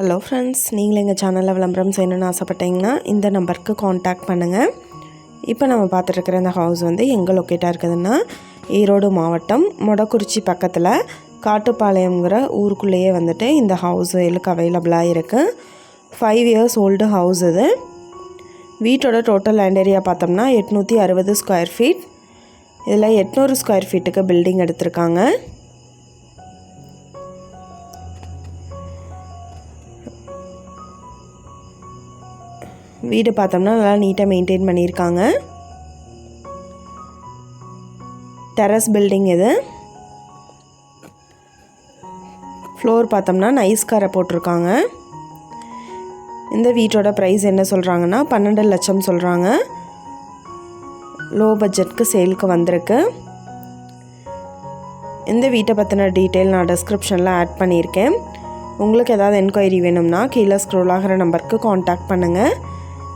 Hello friends நீங்களும் எங்கள் சேனலில் விளம்பரம் செய்யணும்னு ஆசைப்பட்டீங்கன்னா இந்த நம்பருக்கு காண்டாக்ட் பண்ணுங்கள் இப்போ நம்ம பார்த்துட்ருக்கிற இந்த ஹவுஸ் வந்து எங்கே லொக்கேட்டாக இருக்குதுன்னா ஈரோடு மாவட்டம் மொடக்குறிச்சி பக்கத்தில் காட்டுப்பாளையங்கிற ஊருக்குள்ளேயே வந்துட்டு இந்த ஹவுஸ் எங்களுக்கு அவைலபிளாக இருக்குது ஃபைவ் இயர்ஸ் ஓல்டு ஹவுஸ் இது. வீட்டோட டோட்டல் லேண்ட் ஏரியா பார்த்தோம்னா எட்நூற்றி அறுபது ஸ்கொயர் ஃபீட் இதில் எட்நூறு ஸ்கொயர் ஃபீட்டுக்கு பில்டிங் எடுத்திருக்காங்க. வீடு பார்த்தோம்னா நல்லா நீட்டாக மெயின்டைன் பண்ணியிருக்காங்க. டெரஸ் பில்டிங் இது. ஃப்ளோர் பார்த்தோம்னா நைஸ் காரை போட்டிருக்காங்க. இந்த வீட்டோட ப்ரைஸ் என்ன சொல்கிறாங்கன்னா பன்னெண்டு லட்சம் சொல்கிறாங்க லோ பட்ஜெட்க்கு சேலுக்கு வந்திருக்கு. இந்த வீட்டை பற்றின டீட்டெயில் நான் டிஸ்கிரிப்ஷனில் ஆட் பண்ணியிருக்கேன். உங்களுக்கு ஏதாவது என்கொயரி வேணும்னா கீழே ஸ்க்ரோல் ஆகிற நம்பருக்கு காண்டாக்ட் பண்ணுங்கள்